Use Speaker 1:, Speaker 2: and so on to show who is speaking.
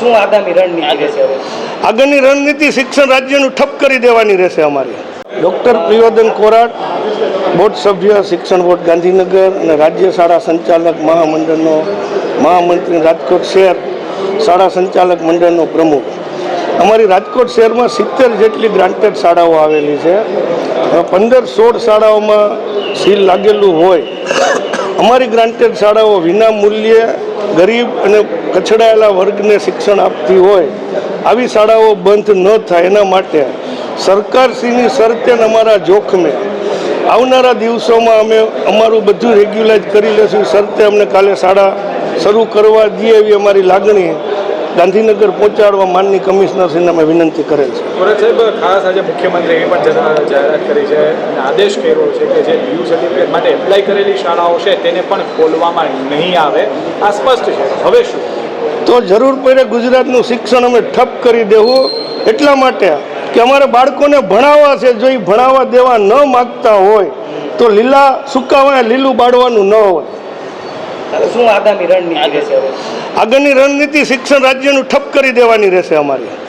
Speaker 1: શું આગામી રણનીતિ રહેશે
Speaker 2: આગળની રણનીતિ શિક્ષણ રાજ્યનું ઠપ કરી દેવાની રહેશે અમારી. ડૉક્ટર પ્રિયોદન કોરાટ બોર્ડ સભ્ય શિક્ષણ બોર્ડ ગાંધીનગર અને રાજ્ય શાળા સંચાલક મહામંડળનો મહામંત્રી રાજકોટ શહેર શાળા સંચાલક મંડળનો પ્રમુખ. અમારી રાજકોટ શહેરમાં સિત્તેર જેટલી ગ્રાન્ટેડ શાળાઓ આવેલી છે. પંદર સોળ શાળાઓમાં સીલ લાગેલું હોય. અમારી ગ્રાન્ટેડ શાળાઓ વિના મૂલ્યે ગરીબ અને કચડાયેલા વર્ગને શિક્ષણ આપતી હોય, આવી શાળાઓ બંધ ન થાય એના માટે સરકારશ્રીની શરતે અમારા જોખમે આવનારા દિવસોમાં અમે અમારું બધું રેગ્યુલાઇઝ કરી લેશું. શરતે અમને કાલે શાળા શરૂ કરવા દઈએ એવી અમારી લાગણી ગાંધીનગર પહોંચાડવા માનની કમિશનરશ્રીને અમે વિનંતી કરેલ છે.
Speaker 3: સુરત સાહેબ ખાસ આજે મુખ્યમંત્રી એવી પણ જાહેરાત કરી છે અને આદેશ કર્યો છે કે જે યુ સર્ટિફિકેટ માટે એપ્લાય કરેલી શાળાઓ છે તેને પણ ખોલવામાં નહીં આવે. આ સ્પષ્ટ છે. હવે શું?
Speaker 2: તો જરૂર પડે ગુજરાતનું શિક્ષણ અમે ઠપ કરી દેવું. એટલા માટે કે અમારે બાળકોને ભણાવવા છે જો એ ભણાવવા દેવા ન માગતા હોય તો લીલા સુકાવા લીલું બાળવાનું ન હોય.
Speaker 1: શું આગામી રણનીતિ રહેશે
Speaker 2: આગળની રણનીતિ શિક્ષણ રાજ્યનું ઠપ કરી દેવાની રહેશે અમારી.